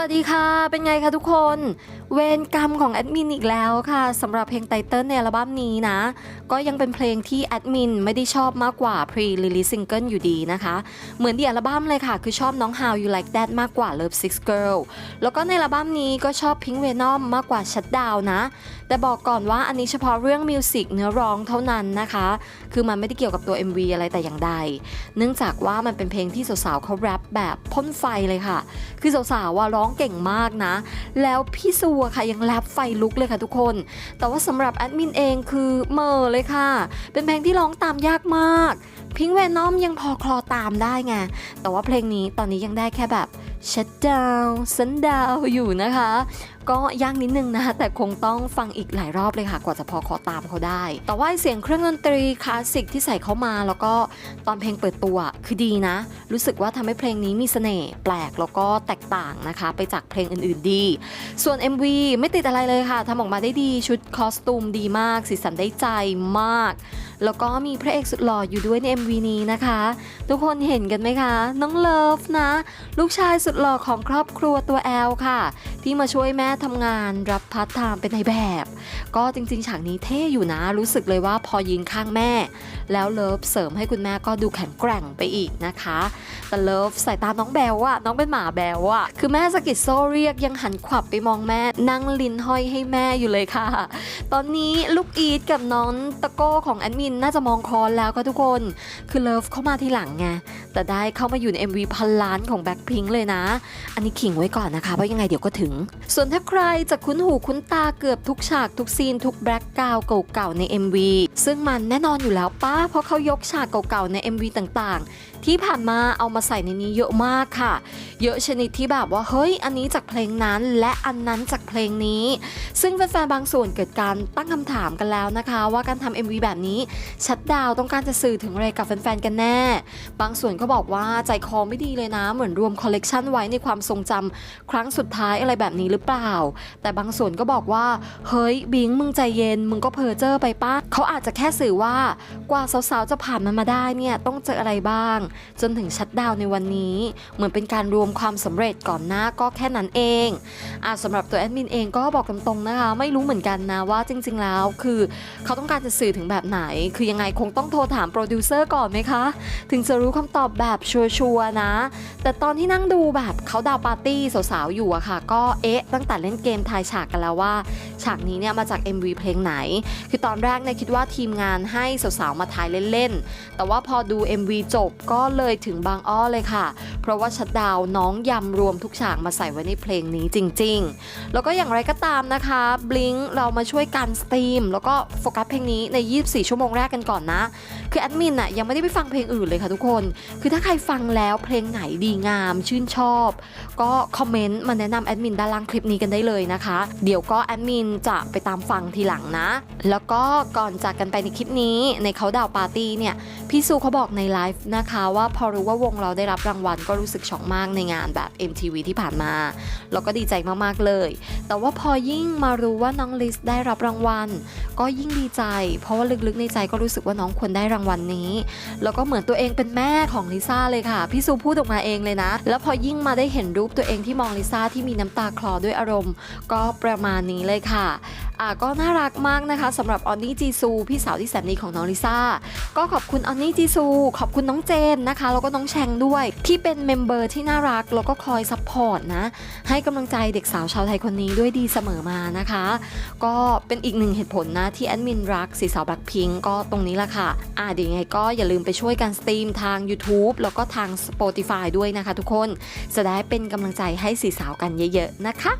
วัสดีค่ะ เป็นไงคะทุกคน เวรกรรมของแอดมินอีกแล้วค่ะสำหรับเพลงไตเติ้ลในอัลบั้มนี้นะ ก็ยังเป็นเพลงที่แอดมินไม่ได้ชอบมากกว่า pre-release single อยู่ดีนะคะ เหมือนที่อัลบั้มเลยค่ะ คือชอบน้อง How You Like That มากกว่า Love Six Girl แล้วก็ในอัลบั้มนี้ก็ชอบ Pink Venom มากกว่า Shutdown นะ แต่บอกก่อนว่าอันนี้เฉพาะเรื่องมิวสิกเนื้อร้องเท่านั้นนะคะ คือมันไม่ได้เกี่ยวกับตัว MV อะไรแต่อย่างใด เนื่องจากว่ามันเป็นเพลงที่สาวๆเขาแรปแบบพ่นไฟเลยค่ะ คือสาวๆว่าร้องเก่งมากนะ แล้วพี่ซัวค่ะยังแรปไฟลุกเลยค่ะทุกคน แต่ว่าสำหรับแอดมินเองคือเมอเลยค่ะ เป็นเพลงที่ร้องตามยากมาก พิงเวนอมยังพอคลอตามได้ไง แต่ว่าเพลงนี้ตอนนี้ยังได้แค่แบบ shut down สันดาวอยู่นะคะ ก็ยากนิดนึงนะแต่คงต้องฟังอีกหลายรอบเลยค่ะ กว่าจะพอคอตามเขาได้ แต่ว่าเสียงเครื่องดนตรีคลาสสิกที่ใส่เข้ามา แล้วก็ตอนเพลงเปิดตัวคือดีนะ รู้สึกว่าทำให้เพลงนี้มีเสน่ห์แปลกแล้วก็แตกต่างนะคะ ไปจากเพลงอื่นๆดี ส่วน MV ไม่ติดอะไรเลยค่ะทำออกมาได้ดีชุดคอสตูมดีมาก สีสันได้ใจมาก แล้วก็มีพระเอกสุดหล่ออยู่ด้วยใน MV นี้นะคะ ทุกคนเห็นกันไหมคะ น้องเลิฟนะ ลูกชายสุดหล่อของครอบครัวตัวแอลค่ะ ที่มาช่วยแม่ทำงานรับพัฒไทม์เป็นในแบบ ก็จริงๆ ฉากนี้เท่อยู่นะ รู้สึกเลยว่าพอยืนข้างแม่ แล้วเลิฟเสริมให้คุณแม่ก็ดูแข็งแกร่งไปอีกนะคะ แต่เลิฟสายตาน้องแบลอะน้องเป็นหมาแบลอะคือแม่สกิดโซเรียกยังหันขวับไปมองแม่นั่งลิ้นห้อยให้แม่อยู่เลยค่ะ ตอนนี้ลูกอีทกับน้องตะโก้ของแอดมินน่าจะมองคอนแล้วค่ะทุกคน คือเลิฟเข้ามาทีหลังไงแต่ได้เข้ามาอยู่ใน MV พันล้านของแบ็คพิงเลยนะ อันนี้ขิงไว้ก่อนนะคะ เพราะยังไงเดี๋ยวก็ถึง ส่วนถ้าใครจะคุ้นหูคุ้นตาเกือบทุกฉากทุกซีนทุกแบ็คกราวเก่าๆใน MV ซึ่งมันแน่นอนอยู่แล้วป้าเพราะเขายกฉากเก่าๆใน MV ต่างๆ ที่ผ่านมาเอามาใส่ในนี้เยอะมากค่ะ เยอะชนิดที่แบบว่าเฮ้ย อันนี้จากเพลงนั้นและอันนั้นจากเพลงนี้ ซึ่งแฟนๆบางส่วนเกิดการตั้งคำถามกันแล้วนะคะ ว่าการทำ MV แบบนี้ชัดดาวต้องการจะสื่อถึงอะไรกับแฟนๆกันแน่ บางส่วนก็บอกว่าใจคอไม่ดีเลยนะเหมือนรวมคอลเลกชันไว้ในความทรงจำครั้งสุดท้ายอะไรแบบนี้หรือเปล่า แต่บางส่วนก็บอกว่า เฮ้ยบิงมึงใจเย็นมึงก็เพอเจอร์ไปป้าเขาอาจจะแค่สื่อว่ากว่าสาวๆ จะผ่านมันมาได้เนี่ยต้องเจออะไรบ้าง จนถึงชัดดาวในวันนี้ เหมือนเป็นการรวมความสำเร็จก่อนหน้าก็แค่นั้นเองอะสำหรับตัวแอดมินเองก็บอกตรงๆนะคะ ไม่รู้เหมือนกันนะว่าจริงๆแล้วคือเขาต้องการจะสื่อถึงแบบไหน คือยังไงคงต้องโทรถามโปรดิวเซอร์ก่อนไหมคะ ถึงจะรู้คำตอบแบบชัวร์ๆนะ แต่ตอนที่นั่งดูแบบเขาดาวปาร์ตี้สาวๆอยู่อะค่ะ ก็เอ๊ะ ตั้งแต่เล่นเกมทายฉากกันแล้วว่า ฉากนี้เนี่ยมาจาก MV เพลงไหน คือตอนแรกเนี่ยคิดว่าทีมงานให้สาวๆมาทายเล่นๆ แต่ว่าพอดู MV จบก็เลยถึงบางอ้อเลยค่ะ เพราะว่าชัดดาวน้องยำรวมทุกฉากมาใส่ไว้ในเพลงนี้จริง ๆ แล้วก็อย่างไรก็ตามนะคะบลิงเรามาช่วยกันสตรีม แล้วก็โฟกัสเพลงนี้ใน 24 ชั่วโมงแรกกันก่อนนะ คือแอดมินอะยังไม่ได้ไปฟังเพลงอื่นเลยค่ะทุกคน คือถ้าใครฟังแล้วเพลงไหนดีงาม ชื่นชอบ ก็คอมเมนต์มาแนะนำแอดมินด้านล่างคลิปนี้กันได้เลยนะคะ เดี๋ยวก็แอดมินจะไปตามฟังทีหลังนะ แล้วก็ก่อนจากกันไปในคลิปนี้ในเขาดาวปาร์ตี้เนี่ย พี่ซูเขาบอกในไลฟ์นะคะว่าพอรู้ว่าวงเราได้รับรางวัลก็รู้สึกช็อกมากในงานแบบ MTV ที่ผ่านมา แล้วก็ดีใจมากๆเลย แต่ว่าพอยิ่งมารู้ว่าน้องลิสได้รับรางวัล ก็ยิ่งดีใจ เพราะว่าลึกๆในใจก็รู้สึกว่าน้องควรได้รางวัลนี้ แล้วก็เหมือนตัวเองเป็นแม่ของลิซ่าเลยค่ะ พี่ซูพูดออกมาเองเลยนะ แล้วพอยิ่งมาได้เห็นรูปตัวเองที่มองลิซ่าที่มีน้ำตาคลอด้วยอารมณ์ ก็ประมาณนี้เลยค่ะ อ่าก็น่ารักมากนะคะสำหรับออนนี่จีซูพี่สาวที่แสนดีของน้องลิซ่าก็ขอบคุณออนนี่จีซูขอบคุณน้องเจนนะคะ แล้วก็น้องแชงด้วย ที่เป็นเมมเบอร์ที่น่ารัก แล้วก็คอยซัพพอร์ตนะ ให้กำลังใจเด็กสาวชาวไทยคนนี้ด้วยดีเสมอมานะคะ ก็เป็นอีกหนึ่งเหตุผลนะ ที่แอดมินรักสีสาวแบล็คพิงก็ตรงนี้ละค่ะอ่าเดี๋ยวยังไงก็อย่าลืมไปช่วยกันสตรีมทาง YouTube แล้วก็ทาง Spotify ด้วยนะคะ ทุกคนจะได้เป็นกำลังใจให้สีสาวกันเยอะ ๆ นะคะ